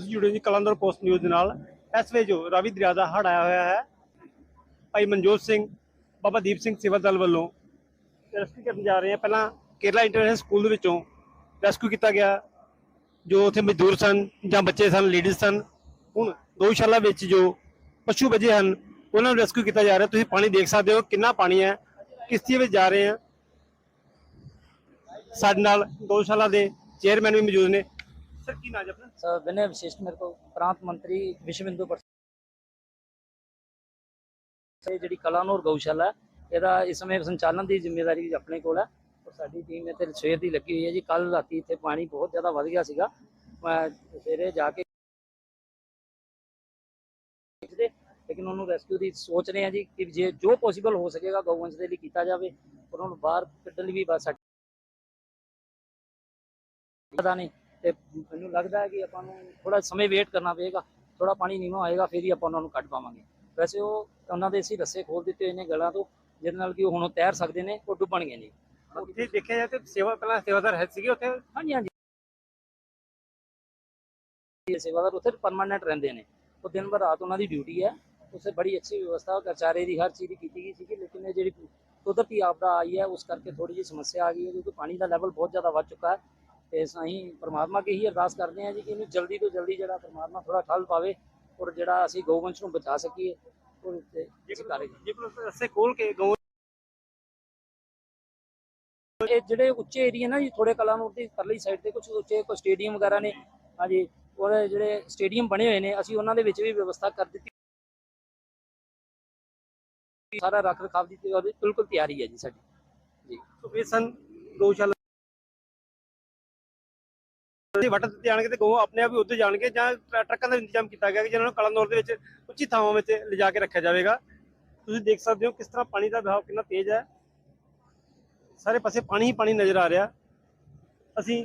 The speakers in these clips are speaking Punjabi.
ਤੁਸੀਂ ਜੁੜੇ ਜੀ ਕਲੰਦਰ ਪੋਸਟ ਨਿਊਜ਼ ਦੇ ਨਾਲ। ਇਸ ਵੇਲੇ ਜੋ ਰਾਵੀ ਦਰਿਆ ਦਾ ਹੜ ਆਇਆ ਹੋਇਆ ਹੈ, ਭਾਈ ਮਨਜੋਤ ਸਿੰਘ, ਬਾਬਾ ਦੀਪ ਸਿੰਘ ਸੇਵਾ ਦਲ ਵੱਲੋਂ ਰੈਸਕਿਊ ਕਰਨ ਜਾ ਰਹੇ ਹਾਂ ਪਹਿਲਾਂ ਕੇਰਲਾ ਇੰਟਰਨੈਸ਼ਨਲ ਸਕੂਲ ਦੇ ਵਿੱਚੋਂ ਰੈਸਕਿਊ ਕੀਤਾ ਗਿਆ, ਜੋ ਉੱਥੇ ਮਜ਼ਦੂਰ ਸਨ ਜਾਂ ਬੱਚੇ ਸਨ, ਲੇਡੀਜ਼ ਸਨ। ਹੁਣ ਗਊਸ਼ਾਲਾ ਵਿੱਚ ਜੋ ਪਸ਼ੂ ਬਚੇ ਹਨ, ਉਹਨਾਂ ਨੂੰ ਰੈਸਕਿਊ ਕੀਤਾ ਜਾ ਰਿਹਾ। ਤੁਸੀਂ ਪਾਣੀ ਦੇਖ ਸਕਦੇ ਹੋ ਕਿੰਨਾ ਪਾਣੀ ਹੈ ਕਿਸ਼ਤੀ ਵਿੱਚ ਜਾ ਰਹੇ ਹਾਂ ਸਾਡੇ ਨਾਲ ਗਊਸ਼ਾਲਾ ਦੇ ਚੇਅਰਮੈਨ ਵੀ ਮੌਜੂਦ ਨੇ। ਸਰ ਵਿਸ਼ੇਸ਼ ਮੇਰੇ ਕੋਲ ਪ੍ਰਾਂਤ ਮੰਤਰੀ ਵਿਸ਼ਵਿੰਦੂ ਹਿੰਦੂ ਜਿਹੜੀ ਕਲਾ ਨੂਰ ਗਊਸ਼ਾਲਾ ਹੈ, ਇਹਦਾ ਇਸ ਸਮੇਂ ਸੰਚਾਲਨ ਦੀ ਜ਼ਿੰਮੇਵਾਰੀ ਆਪਣੇ ਕੋਲ ਹੈ ਔਰ ਸਾਡੀ ਟੀਮ ਇੱਥੇ ਸਵੇਰ ਦੀ ਲੱਗੀ ਹੋਈ ਹੈ ਜੀ। ਕੱਲ ਰਾਤੀ ਇੱਥੇ ਪਾਣੀ ਬਹੁਤ ਜ਼ਿਆਦਾ ਵੱਧ ਗਿਆ ਸੀਗਾ। ਮੈਂ ਸਵੇਰੇ ਜਾ ਕੇ ਲੇਕਿਨ ਉਹਨੂੰ ਰੈਸਕਿਊ ਦੀ ਸੋਚ ਰਹੇ ਆ ਜੀ ਕਿ ਜੇ ਜੋ ਪੋਸੀਬਲ ਹੋ ਸਕੇਗਾ ਗਊਵੰਸ਼ ਦੇ ਲਈ ਕੀਤਾ ਜਾਵੇ ਉਹਨਾਂ ਉਹਨੂੰ ਬਾਹਰ ਕੱਢਣ ਲਈ ਵੀ ਬਸ ਪਤਾ ਨਹੀਂ ਤੇ ਮੈਨੂੰ ਲੱਗਦਾ ਹੈ ਕਿ ਆਪਾਂ ਨੂੰ ਥੋੜਾ ਸਮੇਂ ਵੇਟ ਕਰਨਾ ਪਏਗਾ ਥੋੜਾ ਪਾਣੀ ਨੀਵਾਂ ਹੋਏਗਾ ਫਿਰ ਹੀ ਆਪਾਂ ਉਹਨਾਂ ਨੂੰ ਕੱਢ ਪਾਵਾਂਗੇ। ਵੈਸੇ ਉਹ ਉਹਨਾਂ ਦੇ ਅਸੀਂ ਰੱਸੇ ਖੋਲ ਦਿੱਤੇ ਹੋਏ ਨੇ ਗਲਾਂ ਤੋਂ ਜਿਹਦੇ ਨਾਲ ਕਿ ਉਹ ਹੁਣ ਤੈਰ ਸਕਦੇ ਨੇ ਉਹ ਡੁੱਬਣਗੇ ਨਹੀਂ ਉੱਥੇ ਦੇਖਿਆ ਜਾਏ ਤੇ ਸੇਵਾ ਪਹਿਲਾਂ ਸੇਵਾਦਾਰ ਹੈ ਸੀਗੇ ਉੱਥੇ? ਹਾਂਜੀ ਹਾਂਜੀ। ਸੇਵਾਦਾਰ ਉੱਥੇ ਪਰਮਾਨੈਂਟ ਰਹਿੰਦੇ ਨੇ। ਉਹ ਦਿਨ ਭਰ ਰਾਤ ਉਹਨਾਂ ਦੀ ਡਿਊਟੀ ਹੈ। ਉਸੇ ਬੜੀ ਅੱਛੀ ਵਿਵਸਥਾ ਕਰਚਾਰੇ ਦੀ ਹਰ ਚੀਜ਼ ਦੀ ਕੀਤੀ ਗਈ ਸੀਗੀ ਲੇਕਿਨ ਇਹ ਜਿਹੜੀ ਕੁਦਰਤੀ ਆਪਦਾ ਆਈ ਹੈ ਉਸ ਕਰਕੇ ਥੋੜੀ ਜਿਹੀ ਸਮੱਸਿਆ ਆ ਗਈ ਹੈ ਕਿਉਂਕਿ ਪਾਣੀ ਦਾ ਲੈਵਲ ਬਹੁਤ ਜ਼ਿਆਦਾ ਵੱਧ ਚੁੱਕਾ ਹੈ। ਤੇ ਅਸੀਂ ਪਰਮਾਤਮਾ ਅੱਗੇ ਹੀ ਅਰਦਾਸ ਕਰਦੇ ਹਾਂ ਜੀ ਕਿ ਇਹਨੂੰ ਜਲਦੀ ਤੋਂ ਜਲਦੀ ਜਿਹੜਾ ਪਰਮਾਤਮਾ ਥੋੜਾ ਠੱਲ ਪਾਵੇ ਔਰ ਜਿਹੜਾ ਅਸੀਂ ਗਊਵੰਸ਼ ਨੂੰ ਬਚਾ ਸਕੀਏ ਉਹ ਤੇ ਜੇਕਰ ਰਸੇ ਖੋਲ ਕੇ ਗਊ ਇਹ ਜਿਹੜੇ ਉੱਚੇ ਏਰੀਆ ਨਾ ਜੀ ਥੋੜੇ ਕਲਾਨੌਰ ਦੀ ਪਰਲੀ ਸਾਈਡ ਤੇ ਕੁਝ ਉੱਚੇ ਕੋਈ ਸਟੇਡੀਅਮ ਵਗੈਰਾ ਨੇ ਹਾਂਜੀ ਉਹਦੇ ਜਿਹੜੇ ਸਟੇਡੀਅਮ ਬਣੇ ਹੋਏ ਨੇ ਅਸੀਂ ਉਹਨਾਂ ਦੇ ਵਿੱਚ ਵੀ ਵਿਵਸਥਾ ਕਰ ਦਿੱਤੀ। ਸਾਰਾ ਰੱਖ ਰਖਾਵ ਦੀ ਬਿਲਕੁਲ ਤਿਆਰੀ ਹੈ ਜੀ ਸਾਡੀ। ਜੀ। ਸੋ ਇਹ ਸਨ ਗਊਸ਼ਾਲਾ ਦੇ ਵਟ ਤੇ ਜਾਣਗੇ ਤੇ ਗਊ ਆਪਣੇ ਆਪ ਹੀ ਉੱਧਰ ਜਾਣਗੇ ਜਾਂ ਟਰ- ਟਰੱਕਾਂ ਦਾ ਇੰਤਜ਼ਾਮ ਕੀਤਾ ਗਿਆ ਕਿ ਜਿਹਨਾਂ ਨੂੰ ਕਲੰਦੌਰ ਦੇ ਵਿੱਚ ਉੱਚੀ ਥਾਵਾਂ ਵਿੱਚ ਲਿਜਾ ਕੇ ਰੱਖਿਆ ਜਾਵੇਗਾ। ਤੁਸੀਂ ਦੇਖ ਸਕਦੇ ਹੋ ਕਿਸ ਤਰ੍ਹਾਂ ਪਾਣੀ ਦਾ ਵਹਾਅ ਕਿੰਨਾ ਤੇਜ਼ ਹੈ। ਸਾਰੇ ਪਾਸੇ ਪਾਣੀ ਹੀ ਪਾਣੀ ਨਜ਼ਰ ਆ ਰਿਹਾ। ਅਸੀਂ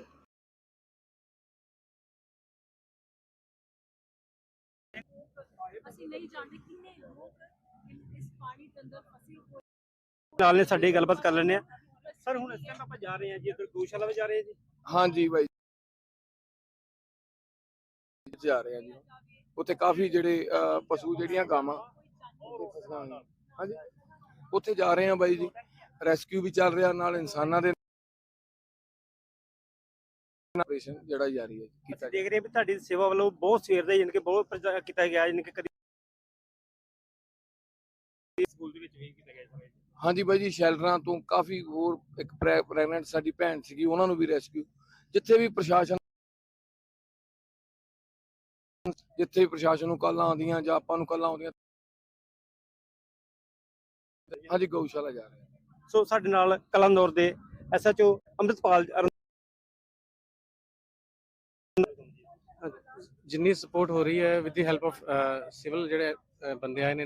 ਅਸੀਂ ਨਹੀਂ ਜਾਣਦੇ ਕਿੰਨੇ ਲੋਕ ਇਸ ਪਾਣੀ ਦੇ ਅੰਦਰ ਫਸੇ ਹੋਏ ਨਾਲ ਨੇ ਸਾਡੇ ਗੱਲਬਾਤ ਕਰ ਲੈਂਦੇ ਆ ਸਰ ਹੁਣ ਇਸ ਟਾਈਮ ਆਪਾਂ ਜਾ ਰਹੇ ਹਾਂ ਜੀ ਇੱਧਰ ਗਊਸ਼ਾਲਾ ਵਿੱਚ ਜਾ ਰਹੇ ਹਾਂ ਜੀ। ਹਾਂਜੀ ਬਾਈ। ਜਾ ਰਹੇ ਆ ਜੀ। ਉੱਥੇ ਕਾਫੀ ਜਿਹੜੇ ਪਸ਼ੂ ਜਿਹੜੀਆਂ ਗਾਵਾਂ। ਹਾਂਜੀ। ਉੱਥੇ ਜਾ ਰਹੇ ਆ ਬਾਈ ਜੀ। ਰੈਸਕਿਊ ਵੀ ਚੱਲ ਰਿਹਾ ਨਾਲ ਇਨਸਾਨਾਂ ਦੇ ਆਪਰੇਸ਼ਨ ਜਿਹੜਾ ਜਾਰੀ ਹੈ ਕੀਤਾ ਦੇਖ ਰਹੇ ਵੀ ਤੁਹਾਡੀ ਸੇਵਾ ਵੱਲੋਂ ਬਹੁਤ ਸਵੇਰ ਦਾ ਯਾਨੀ ਕਿ ਬਹੁਤ ਪ੍ਰਚਾਰ ਕੀਤਾ ਗਿਆ ਯਾਨੀ ਕਿ ਕਦੀ ਸਕੂਲ ਦੇ ਵਿੱਚ ਵੀ ਕੀਤਾ ਗਿਆ ਹਾਂਜੀ ਬਾਈ ਜੀ ਸ਼ੈਲਟਰਾਂ ਤੋਂ ਕਾਫੀ ਹੋਰ ਇੱਕ ਪ੍ਰੈਗਨੈਂਟ ਸਾਡੀ ਭੈਣ ਸੀਗੀ ਉਹਨਾਂ ਨੂੰ ਵੀ ਰੈਸਕਿਊ। ਜਿੱਥੇ ਵੀ ਪ੍ਰਸ਼ਾਸਨ ਜਿੱਥੇ ਵੀ ਪ੍ਰਸ਼ਾਸਨ ਨੂੰ ਕਾਲਾਂ ਆਉਂਦੀਆਂ ਜਾਂ ਆਪਾਂ ਨੂੰ ਕਾਲਾਂ ਆਉਂਦੀਆਂ। ਹਾਂਜੀ ਗਊਸ਼ਾਲਾ ਜਾ ਰਹੇ। ਸੋ ਸਾਡੇ ਨਾਲ ਕਲੰਦੌਰ ਦੇ ਐਸਐਚਓ ਅੰਮ੍ਰਿਤਪਾਲ ਜਿੰਨੀ ਸਪੋਰਟ ਹੋ ਰਹੀ ਹੈ with the help of civil ਜਿਹੜੇ ਬੰਦੇ ਆਏ ਨੇ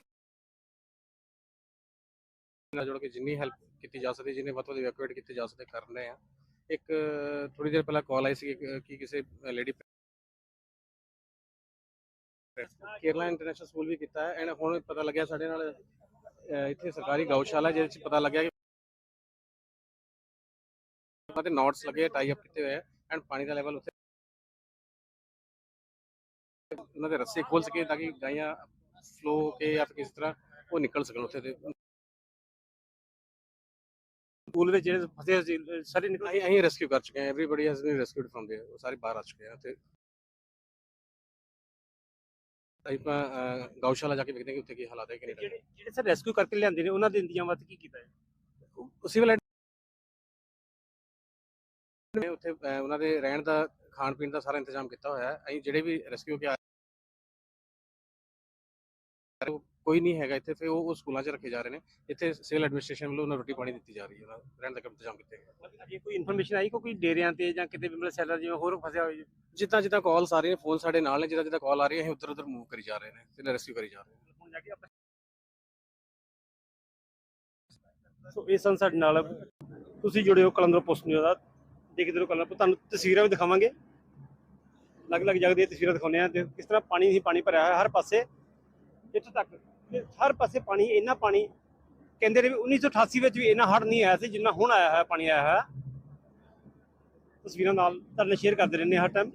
ਨਾਲ ਜੁੜ ਕੇ ਜਿੰਨੀ ਹੈਲਪ ਕੀਤੀ ਜਾ ਸਕਦੀ ਜਿੰਨੇ ਵੱਧ ਤੋਂ ਵੱਧ ਇਵੈਕੂਏਟ ਕੀਤੇ ਜਾ ਸਕਦੇ ਕਰ ਰਹੇ ਆ। ਇੱਕ ਥੋੜੀ ਦੇਰ ਪਹਿਲਾਂ ਕਾਲ ਆਈ ਸੀ ਕਿ ਕਿਸੇ ਲੇਡੀ ਕੇਰਲਾ ਇੰਟਰਨੈਸ਼ਨਲ ਸਕੂਲ ਵੀ ਕੀਤਾ ਹੈ ਐਂਡ ਹੁਣ ਪਤਾ ਲੱਗਿਆ ਸਾਡੇ ਨਾਲ ਅਹ, ਇੱਥੇ ਸਰਕਾਰੀ ਗਊਸ਼ਾਲਾ ਜਿਹਦੇ ਚ ਪਤਾ ਲੱਗਿਆ ਕਿ ਉਹਨਾਂ ਦੇ ਨੋਟਸ ਲੱਗੇ ਟਾਈ ਅਪ ਕੀਤੇ ਹੋਏ ਆ ਐਂਡ ਪਾਣੀ ਦਾ ਲੈਵਲ ਉੱਥੇ ਉਹਨਾਂ ਦੇ ਰੱਸੇ ਖੋਲ ਸਕੇ ਤਾਂ ਕਿ ਗਾਈਆਂ ਫਲੋ ਹੋ ਕੇ ਜਾਂ ਫਿਰ ਕਿਸ ਤਰ੍ਹਾਂ ਉਹ ਨਿਕਲ ਸਕਣ ਉੱਥੇ ਤੇ ਸਕੂਲ ਵਿੱਚ ਜਿਹੜੇ ਫਸੇ ਸੀ ਸਾਰੇ ਨਿਕਲ ਅਸੀਂ ਅਸੀਂ ਰੈਸਕਿਊ ਕਰ ਚੁੱਕੇ ਹਾਂ everybody has been rescued from there ਉਹ ਸਾਰੇ ਬਾਹਰ ਆ ਚੁੱਕੇ ਆ ਤੇ ਆਪਾਂ ਗਊਸ਼ਾਲਾ ਜਾ ਕੇ ਵੇਖਦੇ ਹਾਂ ਕਿ ਉੱਥੇ ਕੀ ਹਾਲਾਤ ਹੈ ਕਿ ਨਹੀਂ ਜਿਹੜੇ ਜਿਹੜੇ ਸਰ ਰੈਸਕਿਊ ਕਰਕੇ ਲਿਆਂਦੇ ਨੇ ਉਹਨਾਂ ਦੇ ਇੰਤਜ਼ਾਮਾਂ ਕੀ ਕੀਤਾ ਹੈ ਸਿਵਲ ਨੇ ਉੱਥੇ ਉਹਨਾਂ ਦੇ ਰਹਿਣ ਦਾ ਖਾਣ ਪੀਣ ਦਾ ਸਾਰਾ ਇੰਤਜ਼ਾਮ ਕੀਤਾ ਹੋਇਆ ਹੈ। ਅਸੀਂ ਜਿਹੜੇ ਵੀ ਰੈਸਕਿਊ ਕੇ ਆਏ ਕੋਈ ਨਹੀਂ ਹੈਗਾ ਇੱਥੇ ਫਿਰ ਉਹ ਉਹ ਸਕੂਲਾਂ 'ਚ ਰੱਖੇ ਜਾ ਰਹੇ ਨੇ। ਇੱਥੇ ਸਿਵਲ ਐਡਮਿਨਿਸਟ੍ਰੇਸ਼ਨ ਵੱਲੋਂ ਉਹਨਾਂ ਨੂੰ ਰੋਟੀ ਪਾਣੀ ਦਿੱਤੀ ਜਾ ਰਹੀ ਹੈ ਉਹਨਾਂ ਦਾ ਰਹਿਣ ਦਾ ਇੰਤਜ਼ਾਮ ਕੀਤੇ ਗਏ। ਜੇ ਕੋਈ ਇਨਫੋਰਮੇਸ਼ਨ ਆਈ ਕੋਈ ਡੇਰਿਆਂ ਤੇ ਜਾਂ ਕਿਤੇ ਵੀ ਮਤਲਬ ਸੈਲਰ ਜਿਵੇਂ ਹੋਰ ਫਸਿਆ ਹੋਇਆ ਜਿੱਦਾਂ ਜਿੱਦਾਂ ਕਾਲਸ ਆ ਰਹੀਆਂ ਫੋਨ ਸਾਡੇ ਨਾਲ ਨੇ ਜਿੱਦਾਂ ਜਿੱਦਾਂ ਕਾਲ ਆ ਰਹੀ ਹੈ ਅਸੀਂ ਉੱਧਰ ਉੱਧਰ ਮੂਵ ਕਰੀ ਜਾ ਰਹੇ ਨੇ ਤੇ ਰੈਸਕਿਊ ਕਰੀ ਜਾ ਰਹੇ ਨੇ। ਹੁਣ ਜਾ ਕੇ ਆਪਾਂ ਸੋ ਇਹ ਸਨ ਸਾਡੇ ਨਾਲ। ਤੁਸੀਂ ਜੁੜੇ ਹੋ ਕਲੰਦਰ ਪੋਸਟ ਨਿਊਜ਼ ਦਾ। ਦੇਖਦੇ ਰਹੋ ਕਲੰਦਰ ਤੁਹਾਨੂੰ ਤਸਵੀਰਾਂ ਵੀ ਦਿਖਾਵਾਂਗੇ। ਅਲੱਗ-ਅਲੱਗ ਜਗ੍ਹਾ ਦੀਆਂ ਤਸਵੀਰਾਂ ਦਿਖਾਉਂਦੇ ਆ ਤੇ ਕਿਸ ਤਰ੍ਹਾਂ ਪਾਣੀ ਹੀ ਪਾਣੀ ਭਰਿਆ ਹੋਇਆ ਹਰ ਪਾਸੇ। ਇੱਥੋਂ ਤੱਕ ਤੇ ਹਰ ਪਾਸੇ ਪਾਣੀ ਇੰਨਾ ਪਾਣੀ ਕਹਿੰਦੇ ਨੇ ਵੀ 1988 ਵਿੱਚ ਵੀ ਇੰਨਾ ਹੜ੍ਹ ਨਹੀਂ ਆਇਆ ਸੀ ਜਿੰਨਾ ਹੁਣ ਆਇਆ ਹੈ ਪਾਣੀ ਆਇਆ ਹੈ ਤਸਵੀਰਾਂ ਨਾਲ ਤੁਹਾਡੇ ਨਾਲ ਸ਼ੇਅਰ ਕਰਦੇ ਰਹਿੰਦੇ ਹਾਂ ਹਰ ਟਾਈਮ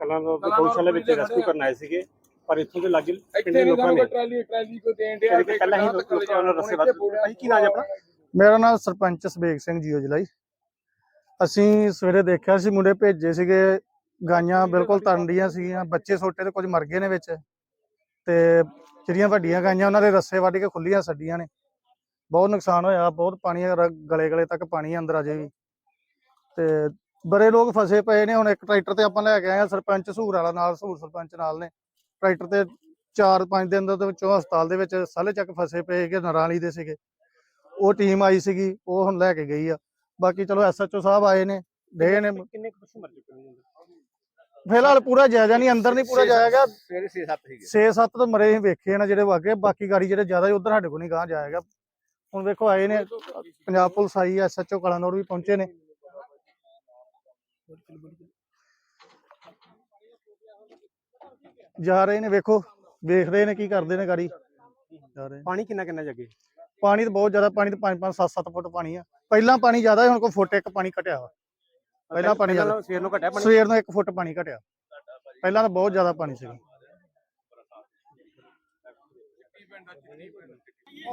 ਕਲਾਂ ਦਾ ਕਲਾਂ ਗਊਸ਼ਾਲਾ ਵਿੱਚ ਰੈਸਕਿਊ। ਕਰਨ ਆਏ ਸੀਗੇ ਪਰ ਇੱਥੋਂ ਦੇ ਲਾਗੇ ਪਿੰਡ ਦੇ ਲੋਕਾਂ ਨੇ। ਟਰਾਲੀ ਟਰਾਲੀ ਕੋ ਦੇਣ ਜਿਹੜੇ ਪਹਿਲਾਂ ਹੀ ਲੋਕਾਂ ਨੂੰ ਰਸੇ ਵੱਧ ਕੀ ਨਾਮ ਹੈ ਆਪਣਾ? ਮੇਰਾ ਨਾਮ ਸਰਪੰਚ ਸਬੇਗ ਸਿੰਘ ਜੀਓ ਜਲਾਈ। ਅਸੀਂ ਸਵੇਰੇ ਦੇਖਿਆ ਸੀ ਮੁੰਡੇ ਭੇਜੇ ਸੀਗੇ ਗਾਈਆਂ ਬਿਲਕੁਲ ਤੰਡੀਆਂ ਸੀਗੀਆਂ ਬੱਚੇ ਛੋਟੇ ਤੇ ਕੁਝ ਮਰ ਗਏ ਨੇ ਵਿੱਚ। ਤੇ ਜਿਹੜੀਆਂ ਵੱਡੀਆਂ ਗਾਈਆਂ, ਉਹਨਾਂ ਦੇ ਰੱਸੇ ਵੱਢ ਕੇ ਖੁੱਲੀਆਂ ਛੱਡੀਆਂ ਨੇ। ਬਹੁਤ ਨੁਕਸਾਨ ਹੋਇਆ, ਬਹੁਤ ਪਾਣੀ ਗਲੇ ਗਲੇ ਤੱਕ ਪਾਣੀ ਅੰਦਰ ਅਜੇ ਵੀ। ਤੇ ਬੜੇ ਲੋਕ ਫਸੇ ਪਏ ਨੇ, ਹੁਣ ਇੱਕ ਟਰੈਕਟਰ ਤੇ ਆਪਾਂ ਲੈ ਕੇ ਆਏ ਆ, ਸਰਪੰਚ ਸੂਰ ਵਾਲਾ ਨਾਲ, ਸੂਰ ਸਰਪੰਚ ਨਾਲ ਨੇ। ਟਰੈਕਟਰ ਤੇ 4-5 ਦਿਨ ਦੇ ਵਿੱਚੋਂ ਹਸਪਤਾਲ ਦੇ ਵਿੱਚ ਸਾਲੇ ਚੱਕ ਫਸੇ ਪਏ ਕਿ ਨਰਾਲੀ ਦੇ ਸੀਗੇ। ਉਹ ਟੀਮ ਆਈ ਸੀਗੀ, ਉਹ ਹੁਣ ਲੈ ਕੇ ਗਈ ਆ। ਬਾਕੀ ਚਲੋ ਐਸਐਚਓ ਸਾਹਿਬ ਆਏ ਨੇ ਦੇ ਨੇ। ਕਿੰਨੇ ਪਸ਼ੂ ਮਰ ਚੁੱਕੇ ਨੇ ਫਿਲਹਾਲ ਪੂਰਾ ਜਾਇਜ਼ਾ ਨਹੀਂ ਅੰਦਰ ਨਹੀਂ ਪੂਰਾ ਜਾਇਆ ਗਿਆ ਸਵੇਰੇ 6-7 ਸੀਗੇ। 6-7 ਤਾਂ ਮਰੇ ਹੀ ਵੇਖੇ ਨੇ ਜਿਹੜੇ ਵਾਗੇ ਬਾਕੀ ਗਾੜੀ ਜਿਹੜੇ ਜ਼ਿਆਦਾ ਉਧਰ ਸਾਡੇ ਕੋਲ ਨਹੀਂ ਗਾਂ ਜਾਏਗਾ ਹੁਣ ਵੇਖੋ ਆਏ ਨੇ। ਪੰਜਾਬ ਪੁਲਿਸ ਆਈ ਐਸਐਚਓ ਕਲਾਨੌਰ ਵੀ ਪਹੁੰਚੇ ਨੇ। ਜਾ ਰਹੇ ਨੇ ਵੇਖੋ। ਵੇਖ ਰਹੇ ਨੇ ਕੀ ਕਰਦੇ ਨੇ ਗਾੜੀ। ਜਾ ਰਹੇ। ਪਾਣੀ ਕਿੰਨਾ ਕਿੰਨਾ ਜੱਗੇ? ਪਾਣੀ ਤਾਂ ਬਹੁਤ ਜ਼ਿਆਦਾ ਪਾਣੀ ਤਾਂ 5-5 7-7 ਫੁੱਟ ਪਾਣੀ ਆ। ਪਹਿਲਾਂ ਪਾਣੀ ਜ਼ਿਆਦਾ ਹੁਣ ਕੋਈ ਫੁੱਟ ਇੱਕ ਪਾਣੀ ਘਟਿਆ ਵਾ। ਪਹਿਲਾਂ ਪਾਣੀ ਜ਼ਿਆਦਾ ਸਵੇਰ ਨੂੰ ਘਟਿਆ ਪਾਣੀ? ਸਵੇਰ ਨੂੰ 1 ਫੁੱਟ ਪਾਣੀ ਘਟਿਆ। ਪਹਿਲਾਂ ਤਾਂ ਬਹੁਤ ਜ਼ਿਆਦਾ ਪਾਣੀ ਸੀ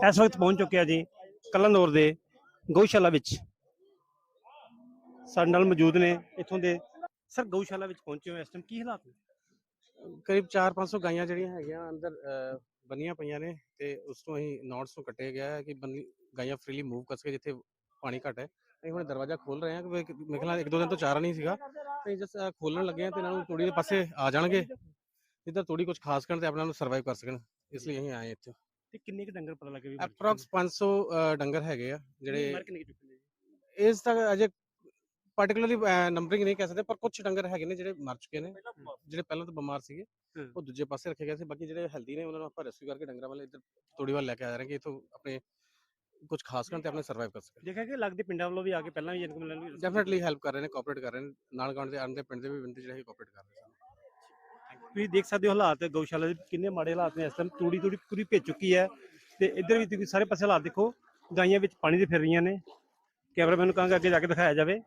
ਇਸ ਵਕਤ ਪਹੁੰਚ ਚੁੱਕਿਆ ਜੀ ਕਲਨੌਰ ਦੇ ਗਊਸ਼ਾਲਾ ਵਿੱਚ। ਸਾਡੇ ਨਾਲ ਮੌਜੂਦ ਨੇ ਇੱਥੋਂ ਦੇ। ਸਰ ਗਊਸ਼ਾਲਾ ਵਿੱਚ ਪਹੁੰਚੇ ਹੋ ਇਸ ਟਾਈਮ ਕੀ ਹਾਲਾਤ ਨੇ? ਕਰੀਬ 4-500 ਗਾਈਆਂ ਜਿਹੜੀਆਂ ਹੈਗੀਆਂ ਅੰਦਰ ਬੰਨੀਆਂ ਪਈਆਂ ਨੇ ਤੇ ਉਸ ਤੋਂ ਅਸੀਂ ਨੋਟਸ ਤੋਂ ਕੱਟਿਆ ਗਿਆ ਹੈ ਕਿ ਬੰਨੀ ਗਾਈਆਂ ਫ੍ਰੀਲੀ ਮੂਵ ਕਰ ਸਕੇ ਜਿੱਥੇ ਪਾਣੀ ਘੱਟ ਹੈ। ਅਸੀਂ ਹੁਣ ਦਰਵਾਜ਼ਾ ਖੋਲ ਰਹੇ ਹਾਂ ਕਿ ਮੇਰੇ ਖਿਆਲ ਨਾਲ ਇੱਕ ਦੋ ਦਿਨ ਤੋਂ ਚਾਰਾ ਨਹੀਂ ਸੀਗਾ। ਤੇ ਜਸ ਖੋਲਣ ਲੱਗੇ ਹਾਂ ਤੇ ਇਹਨਾਂ ਨੂੰ ਤੋੜੀ ਦੇ ਪਾਸੇ ਆ ਜਾਣਗੇ। ਜਿੱਦਾਂ ਤੋੜੀ ਕੁਝ ਖਾਸ ਕਰਨ ਤੇ ਆਪਣਾ ਨੂੰ ਸਰਵਾਈਵ ਕਰ ਸਕਣ। ਇਸ ਲਈ ਅਸੀਂ ਆਏ ਇੱਥੇ। ਤੇ ਕਿੰਨੇ ਕੁ ਡੰਗਰ ਪਤਾ ਲੱਗੇ ਵੀ ਅਪਰੋਕਸ 500 ਅਹ, ਡੰਗਰ ਹੈਗੇ ਆ? ਜਿਹੜੇ ਮਰ ਕਿੰਨੇ ਕੁ ਚੁੱਕੇ ਨੇ ਇਸ ਤੱਕ ਅਜੇ ਪਾਰਟਿਕੂਲਰਲੀ ਨੰਬਰਿੰਗ ਨਹੀਂ ਕਹਿ ਸਕਦੇ ਪਰ ਕੁਝ ਡੰਗਰ ਹੈਗੇ ਨੇ ਜਿਹੜੇ ਮਰ ਚੁੱਕੇ ਨੇ। ਜਿਹੜੇ ਪਹਿਲਾਂ ਤੋਂ ਬਿਮਾਰ ਸੀਗੇ। ਉਹ ਦੂਜੇ ਪਾਸੇ ਰੱਖੇ ਗਏ ਸੀ। ਬਾਕੀ ਜਿਹੜੇ ਹੈਲਦੀ ਨੇ ਉਹਨਾਂ ਨੂੰ ਆਪਾਂ ਰੈਸਕਿਊ ਕਰਕੇ ਡੰਗਰਾਂ ਵਾਲੇ ਇੱਧਰ ਤੋੜੀ ਵੱਲ ਲੈ ਕੇ ਆ ਰਹੇ ਹਾਂ ਕਿ ਇਥੋਂ ਆਪਣੇ ਕੁਝ ਖਾਸ ਕਰਨ ਤੇ ਆਪਣੇ ਸਰਵਾਈਵ ਕਰ ਸਕਣ ਦੇਖਿਆ ਕਿ ਲੱਗਦੇ ਪਿੰਡਾਂ ਵੱਲੋਂ ਵੀ ਆ ਕੇ ਪਹਿਲਾਂ ਵੀ ਇਨਕਮ ਲੈਣ ਡੈਫੀਨਿਟਲੀ ਹੈਲਪ ਕਰ ਰਹੇ ਨੇ ਕੋਆਪਰੇਟ ਕਰ ਰਹੇ ਨੇ ਨਾਲ ਗਾਉਣ ਦੇ ਆਣ ਦੇ ਪਿੰਡ ਦੇ ਵੀ ਬੰਦੇ ਜਿਹੜੇ ਕੋਆਪਰੇਟ ਕਰ ਰਹੇ ਨੇ ਤੁਸੀਂ ਦੇਖ ਸਕਦੇ ਹੋ ਹਾਲਾਤ ਗਊਸ਼ਾਲਾ ਦੇ ਕਿੰਨੇ ਮਾੜੇ ਹਾਲਾਤ ਨੇ ਇਸ ਟਾਈਮ ਤੂੜੀ ਤੂੜੀ ਪੂਰੀ ਭੇਜ ਚੁੱਕੀ ਹੈ ਤੇ ਇੱਧਰ ਵੀ ਤੁਸੀਂ ਸਾਰੇ ਪਾਸੇ ਹਾਲਾਤ ਦੇਖੋ ਗਾਈਆਂ ਵਿੱਚ ਪਾਣੀ ਦੇ ਫਿਰ ਰਹੀਆਂ ਨੇ ਕੈਮਰਾਮੈਨ ਨੂੰ ਕਹਾਂਗਾ ਅੱਗੇ ਜਾ ਕੇ ਦਿਖਾਇਆ ਜਾਵੇ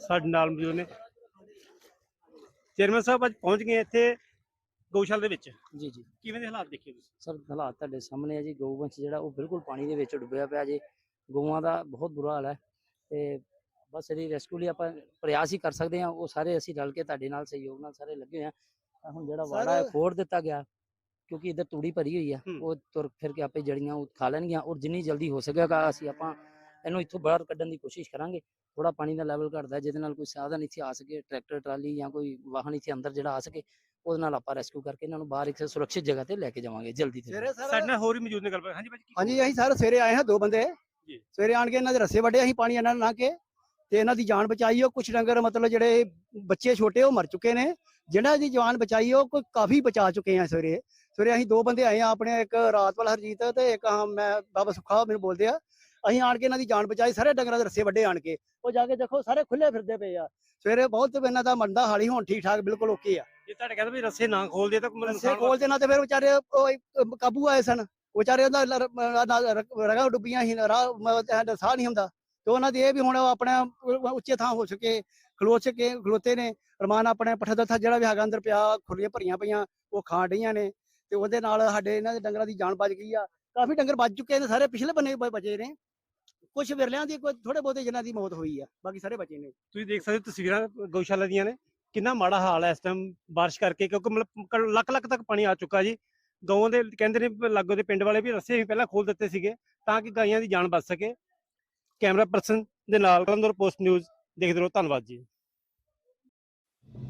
ਸਾਡੇ ਨਾਲ ਮੌਜੂਦ ਨੇ ਚੇਅਰਮੈਨ ਸਾਹਿਬ ਅੱਜ ਪਹੁੰਚ ਗਏ ਇੱਥੇ ਗਊਸ਼ਾਲਾ ਦੇ ਵਿੱਚ? ਜੀ ਜੀ। ਕਿਵੇਂ ਦੇ ਹਾਲਾਤ ਦੇਖੇ ਤੁਸੀਂ? ਸਰ ਹਾਲਾਤ ਤੁਹਾਡੇ ਸਾਹਮਣੇ ਹੈ ਜੀ ਗਊਵੰਸ਼ ਜਿਹੜਾ ਉਹ ਬਿਲਕੁਲ ਪਾਣੀ ਦੇ ਵਿੱਚ ਡੁੱਬਿਆ ਪਿਆ ਜੀ। ਗਊਆਂ ਦਾ ਬਹੁਤ ਬੁਰਾ ਹਾਲ ਹੈ ਤੇ ਬਸ ਇਹਦੀ ਰੈਸਕਿਊ ਲਈ ਆਪਾਂ ਪ੍ਰਯਾਸ ਹੀ ਕਰ ਸਕਦੇ ਹਾਂ। ਉਹ ਸਾਰੇ ਅਸੀਂ ਰਲ ਕੇ ਤੁਹਾਡੇ ਨਾਲ ਸਹਿਯੋਗ ਨਾਲ ਸਾਰੇ ਲੱਗੇ ਹੋਏ ਤਾਂ ਹੁਣ ਜਿਹੜਾ ਵਾੜਾ ਹੈ ਫੋੜ ਦਿੱਤਾ ਗਿਆ ਕਿਉਂਕਿ ਇੱਧਰ ਤੂੜੀ ਭਰੀ ਹੋਈ ਆ। ਉਹ ਤੁਰ ਫਿਰ ਕੇ ਆਪੇ ਜੜੀਆਂ ਉਹ ਖਾ ਲੈਣਗੀਆਂ ਔਰ ਜਿੰਨੀ ਜਲਦੀ ਹੋ ਸਕੇਗਾ ਅਸੀਂ ਆਪਾਂ ਇਹਨੂੰ ਇੱਥੋਂ ਬਾਹਰ ਕੱਢਣ ਦੀ ਕੋਸ਼ਿਸ਼ ਕਰਾਂਗੇ। ਥੋੜਾ ਪਾਣੀ ਦਾ ਲੈਵਲ ਘਟਦਾ ਜਿਹਦੇ ਨਾਲ ਕੋਈ ਸਾਧਨ ਇੱਥੇ ਆ ਸਕੇ ਟਰੈਕਟਰ ਟਰਾਲੀ ਜਾਂ ਕੋਈ ਵਾਹਨ ਇੱਥੇ ਅੰਦਰ ਜਿਹੜਾ ਆ ਸਕੇ। ਉਹਦੇ ਨਾਲ ਆਪਾਂ ਰੈਸਕਿਊ ਕਰਕੇ ਇਹਨਾਂ ਨੂੰ ਬਾਹਰ ਇੱਕ ਸੁਰੱਖਿਅਤ ਜਗ੍ਹਾ ਤੇ ਲੈ ਕੇ ਜਾਵਾਂਗੇ ਜਲਦੀ ਤੋਂ ਜਲਦੀ। ਸਾਡੇ ਨਾਲ ਹੋਰ ਵੀ ਮੌਜੂਦ ਨੇ ਗੱਲ ਹਾਂਜੀ ਭਾਜੀ ਕੀ ਹਾਂਜੀ ਅਸੀਂ ਸਾਰੇ ਸਵੇਰੇ ਆਏ ਹਾਂ ਦੋ ਬੰਦੇ। ਜੀ। ਸਵੇਰੇ ਆਣ ਕੇ ਇਹਨਾਂ ਦੇ ਰੱਸੇ ਵੱਡੇ ਅਸੀਂ ਪਾਣੀ ਇਹਨਾਂ ਨਾਲ ਲੰਘ ਕੇ ਤੇ ਇਹਨਾਂ ਦੀ ਜਾਨ ਬਚਾਈ ਉਹ ਕੁਝ ਡੰਗਰ ਮਤਲਬ ਜਿਹੜੇ ਬੱਚੇ ਛੋਟੇ ਉਹ ਮਰ ਚੁੱਕੇ ਨੇ। ਜਿਹਨਾਂ ਦੀ ਜਾਨ ਬਚਾਈ ਉਹ ਕੋਈ ਕਾਫੀ ਬਚਾ ਚੁੱਕੇ ਆ ਸਵੇਰੇ। ਸਵੇਰੇ ਅਸੀਂ ਦੋ ਬੰਦੇ ਆਏ ਆ ਆਪਣੇ ਇੱਕ ਰਾਤ ਵਾਲਾ ਹਰਜੀਤ ਤੇ ਇੱਕ ਆਹ ਮੈਂ ਬਾਬਾ ਸੁੱਖਾ ਮੈਨੂੰ ਬੋਲਦੇ ਆ। ਅਸੀਂ ਆਣ ਕੇ ਇਹਨਾਂ ਦੀ ਜਾਨ ਬਚਾਈ ਸਾਰੇ ਡੰਗਰਾਂ ਦੇ ਰੱਸੇ ਵੱਡੇ ਆਣ ਕੇ। ਉਹ ਜਾ ਕੇ ਦੇਖੋ ਸਾਰੇ ਖੁੱਲੇ ਫਿਰਦੇ ਪਏ ਆ। ਸਵੇਰੇ ਬਹੁਤ ਇਹਨਾਂ ਦਾ ਮੰਦਾ ਹਾਲੀ ਹੁਣ ਠੀਕ ਠਾਕ ਬਿਲਕੁਲ ਓਕੇ ਆ। ਜੇ ਤੁਹਾਡੇ ਕਹਿੰਦੇ ਵੀ ਰੱਸੇ ਨਾ ਖੋਲਦੇ ਤਾਂ ਰੱਸੇ ਖੋਲ ਦੇਣਾ ਤੇ ਫਿਰ ਵਿਚਾਰੇ ਕਾਬੂ ਆਏ ਸਨ। ਵਿਚਾਰੇ ਉਹਦਾ ਰਗਾਂ ਡੁੱਬੀਆਂ ਸੀ ਰਾਹ ਸਾਹ ਨਹੀਂ ਹੁੰਦਾ। ਤੇ ਉਹਨਾਂ ਦੀ ਇਹ ਵੀ ਹੁਣ ਆਪਣੇ ਉੱਚੇ ਥਾਂ ਹੋ ਸਕੇ ਖਲੋ ਸਕੇ ਖਲੋਤੇ ਨੇ। ਰਮਾਨ ਆਪਣੇ ਪੱਠਾ ਦੱਥਾ ਜਿਹੜਾ ਵੀ ਹੈਗਾ ਅੰਦਰ ਪਿਆ ਖੁਰਲੀਆਂ ਭਰੀਆਂ ਪਈਆਂ ਉਹ ਖਾਣ ਡਈਆਂ ਨੇ। ਤੇ ਉਹਦੇ ਨਾਲ ਸਾਡੇ ਇਹਨਾਂ ਦੇ ਡੰਗਰਾਂ ਦੀ ਜਾਨ ਬਚ ਗਈ ਆ। ਕਾਫੀ ਡੰਗਰ ਬਚ ਚੁੱਕੇ ਨੇ ਸਾਰੇ ਪਿਛਲੇ ਬੰਨੇ ਬਚੇ ਨੇ। ਕੁਝ ਵਿਰਲਿਆਂ ਦੀ ਕੋਈ ਥੋੜੇ ਬਹੁਤੇ ਜਿਨ੍ਹਾਂ ਦੀ ਮੌਤ ਹੋਈ ਆ, ਬਾਕੀ ਸਾਰੇ ਬਚੇ ਨੇ। ਤੁਸੀਂ ਦੇਖ ਸਕਦੇ ਹੋ ਤਸਵੀਰਾਂ, ਗਊਸ਼ਾਲਾ ਦੀਆਂ ਨੇ। ਕਿੰਨਾ ਮਾੜਾ ਹਾਲ ਹੈ ਇਸ ਟਾਈਮ ਬਾਰਿਸ਼ ਕਰਕੇ, ਕਿਉਂਕਿ ਮਤਲਬ ਲੱਖ ਲੱਖ ਤੱਕ ਪਾਣੀ ਆ ਚੁੱਕਾ ਜੀ। ਗਊਆਂ ਦੇ ਕਹਿੰਦੇ ਨੇ ਲਾਗੋ ਦੇ ਪਿੰਡ ਵਾਲੇ ਵੀ ਰਸੇ ਵੀ ਪਹਿਲਾਂ ਖੋਲ ਦਿੱਤੇ ਸੀਗੇ, ਤਾਂ ਕਿ ਗਾਈਆਂ ਦੀ ਜਾਨ ਬਚ ਸਕੇ। ਕੈਮਰਾ ਪਰਸਨ ਦੇ ਨਾਲ ਕਲੰਦਰ ਪੋਸਟ ਨਿਊਜ਼, ਦੇਖਦੇ ਰਹੋ, ਧੰਨਵਾਦ ਜੀ।